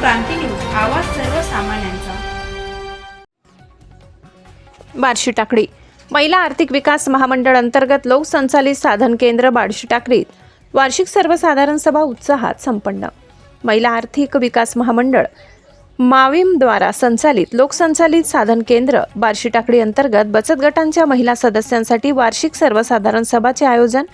क्रांती news आवाज सर्वसामान्यांचा. बार्शी टाकळी. महिला आर्थिक विकास महामंडळ अंतर्गत लोकसंचालित साधन केंद्र बार्शी टाकळीत. वार्षिक सर्वसाधारण सभा उत्साहात संपन्न. महिला आर्थिक विकास महामंडळ माविमद्वारा संचालित लोकसंचालित साधन केंद्र बार्शी टाकळी अंतर्गत बचत गटांच्या महिला सदस्यांसाठी वार्षिक सर्वसाधारण सभाचे आयोजन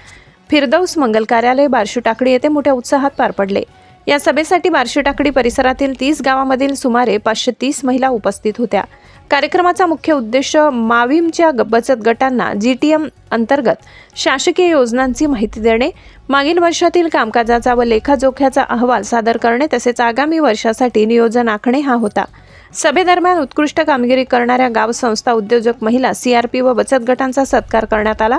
फिरदौस मंगल कार्यालय बार्शी टाकळी येथे मोठ्या उत्साहात पार पडले. या सभेसाठी बार्शी टाकडी परिसरातील तीस गावामधील सुमारे पाचशे तीस महिला उपस्थित होत्या. कार्यक्रमाचा मुख्य उद्देश माविमच्या बचत गटांना जी टी एम अंतर्गत शासकीय योजनांची माहिती देणे मागील वर्षातील कामकाजाचा व लेखाजोख्याचा अहवाल सादर करणे तसेच आगामी वर्षासाठी नियोजन आखणे हा होता. सभेदरम्यान उत्कृष्ट कामगिरी करणाऱ्या गाव संस्था उद्योजक महिला सीआरपी व बचत गटांचा सत्कार करण्यात आला.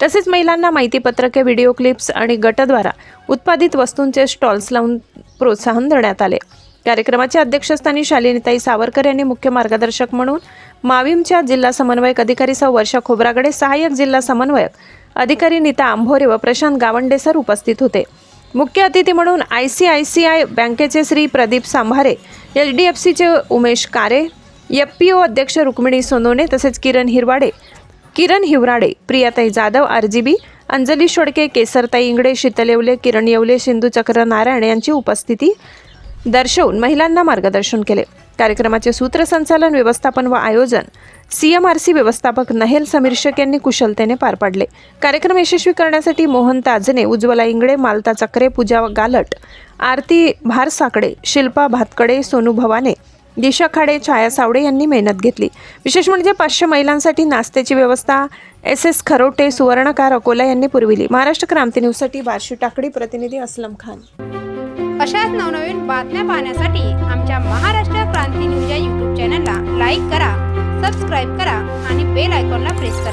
तसेच महिलांना माहितीपत्रके व्हिडिओ क्लिप्स आणि गटद्वारा उत्पादित वस्तूंचे स्टॉल्स लावून प्रोत्साहन देण्यात आले. कार्यक्रमाच्या अध्यक्षस्थानी शालिनीताई सावरकर यांनी मुख्य मार्गदर्शक म्हणून माविमच्या जिल्हा समन्वयक अधिकारी सौ वर्षा खोब्रागडे सहाय्यक जिल्हा समन्वयक अधिकारी नीता आंभोरे व प्रशांत गावंडे सर उपस्थित होते. मुख्य अतिथी म्हणून I C I C I बँकेचे Shri Pradeep Sambhare H D F सीचे उमेश कारे एफ पी ओ अध्यक्ष रुक्मिणी सोनोने तसेच किरण हिरवाडे किरण हिवराडे प्रियाताई जाधव आरजीबी अंजली शोडके केसरताई इंगडे शीतल येवले किरण येवले सिंधू चक्र नारायण यांची उपस्थिती दर्शवून महिलांना मार्गदर्शन केले. कार्यक्रमाचे सूत्रसंचालन व्यवस्थापन व आयोजन सी एम आर सी व्यवस्थापक नहेल समीर शेख यांनी कुशलतेने पार पाडले. कार्यक्रम यशस्वी करण्यासाठी मोहन ताजने उज्ज्वला इंगडे मालता चक्रे पूजा गालट आरती भारसाकडे शिल्पा भातकडे सोनू भवाने दिशा खाडे छाया सावडे यांनी मेहनत घेतली. विशेष म्हणजे पाचशे महिलांसाठी नाश्त्याची व्यवस्था एस एस खरोटे सुवर्णकार अकोला यांनी पुरविली. महाराष्ट्र क्रांती न्यूजसाठी बार्शी टाकडी प्रतिनिधी असलम खान. अशाच नवनवीन बातम्या पाहण्यासाठी आमच्या महाराष्ट्र क्रांती न्यूज या यूट्यूब चॅनलला लाईक करा सबस्क्राईब करा आणि बेल आयकॉनला प्रेस करा.